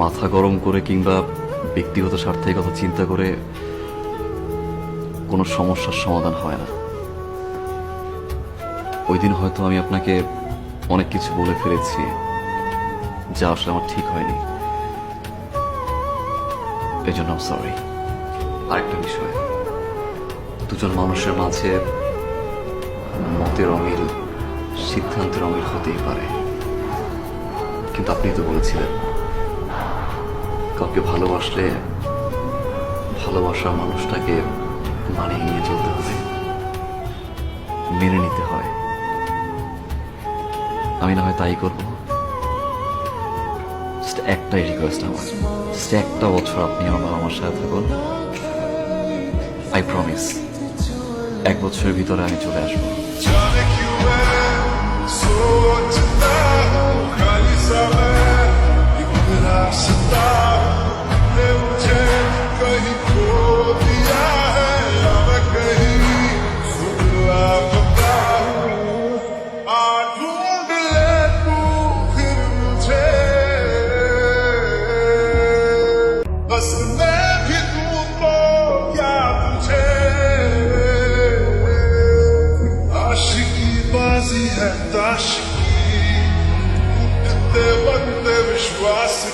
মাথা গরম করে কিংবা ব্যক্তিগত স্বার্থের কথা চিন্তা করে কোনো সমস্যার সমাধান হয় না। ওই দিন হয়তো আমি আপনাকে অনেক কিছু বলে ফেলেছি, যা আসলে আমার ঠিক হয়নি। এই জন্য সরি আরেকটা বিষয়, দুজন মানুষের মাঝে মতের অমিল, সিদ্ধান্তের অমিল হতেই পারে। কিন্তু আপনি তো বলেছিলেন কাউকে ভালোবাসলে ভালোবাসা মানুষটাকে মানিয়ে নিয়ে চলতে হবে। মেনে নিতে হয়। আমি না হয় তাই করব। একটাই রিকোয়েস্ট আমার। Just একটা বছর আপনি আমার বাবা মার সাথে থাকুন। আই প্রমিস এক বছরের ভিতরে আমি চলে আসব। aşık ki Kutlete bakte vişvası